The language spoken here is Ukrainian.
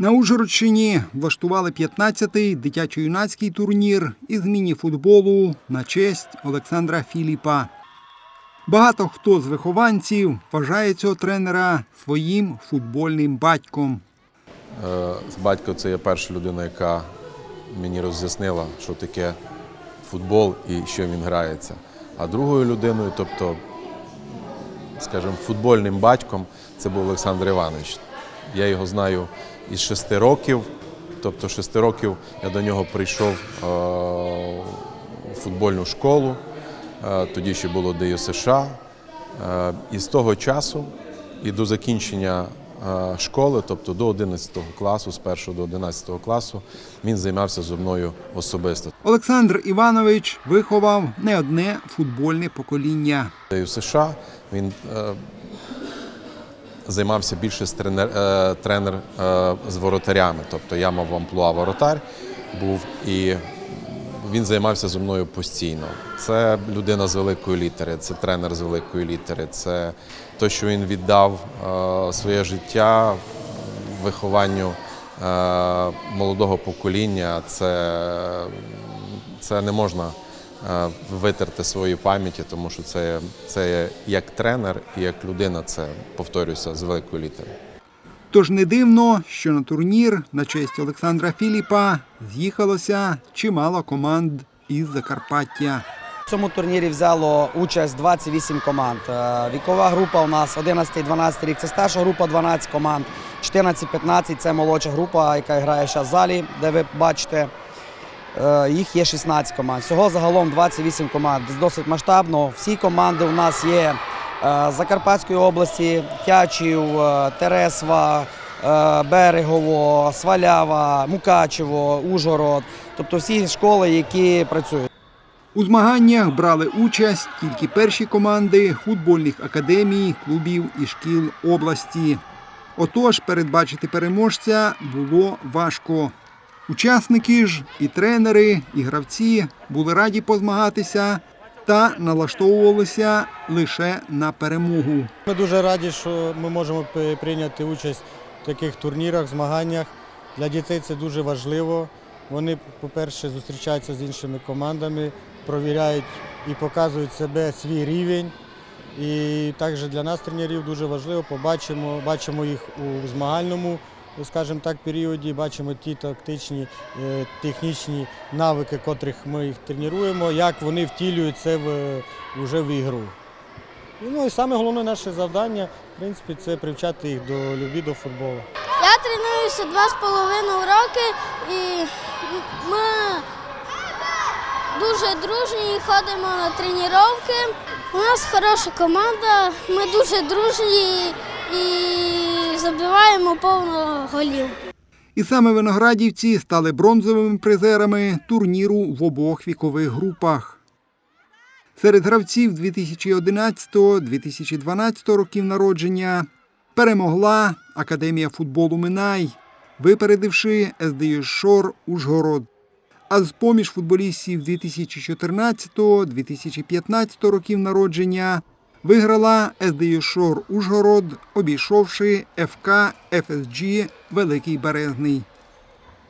На Ужгородщині влаштували 15-й дитячо-юнацький турнір із міні-футболу на честь Олександра Філіпа. Багато хто з вихованців вважає цього тренера своїм футбольним батьком. Е, Батько це є перша людина, яка мені роз'яснила, що таке футбол і що він грається. А другою людиною, тобто, скажімо, футбольним батьком, це був Олександр Іванович. Я його знаю із шести років. Тобто, шести років я до нього прийшов е, у футбольну школу, е, тоді ще було ДЮСШ. Е, І з того часу і до закінчення школи, тобто до 11 класу, з 1 до 11 класу, він займався зі мною особисто. Олександр Іванович виховав не одне футбольне покоління. В США він займався більше з тренер, е, тренер е, з воротарями. Тобто я мав амплуа воротар був і він займався зі мною постійно. Це людина з великої літери, це тренер з великої літери, це те, що він віддав е, своє життя вихованню молодого покоління. Це, це не можна витерти свої пам'яті, тому що це, це як тренер і як людина, це повторюся з великої літери. Тож не дивно, що на турнір на честь Олександра Філіпа з'їхалося чимало команд із Закарпаття. В цьому турнірі взяло участь 28 команд. Е, Вікова група у нас 11-12 рік. Це старша група 12 команд. 14-15 це молодша група, яка грає зараз в залі, де ви бачите. Е, Їх є 16 команд. Всього загалом 28 команд. Досить масштабно. Всі команди у нас є е, з Закарпатської області, Тячів, е, Тересва, Берегово, Свалява, Мукачево, Ужгород. Тобто всі школи, які працюють. У змаганнях брали участь тільки перші команди футбольних академій, клубів і шкіл області. Отож, передбачити переможця було важко. Учасники ж і тренери, і гравці були раді позмагатися та налаштовувалися лише на перемогу. Ми дуже раді, що ми можемо прийняти участь в таких турнірах, змаганнях. Для дітей це дуже важливо. Вони, по-перше, зустрічаються з іншими командами, провіряють і показують себе свій рівень. І також для нас, тренерів, дуже важливо, побачимо, бачимо їх у змагальному, скажімо так, періоді, бачимо ті тактичні, е, технічні навики, котрих ми їх тренуємо, як вони втілюють це вже в ігру. Ну і саме головне наше завдання, в принципі, це привчати їх до любві до футболу. Я тренуюся два з половиною роки і ми дуже дружні і ходимо на тренування. У нас хороша команда, ми дуже дружні забиваємо повно голів. І саме виноградівці стали бронзовими призерами турніру в обох вікових групах. Серед гравців 2011-2012 років народження перемогла Академія футболу Минай, випередивши СДЮ Шор Ужгород. А з поміж футболістів 2014-2015 років народження виграла СДЮ Ужгород, обійшовши ФК ФСГ Великий Березний.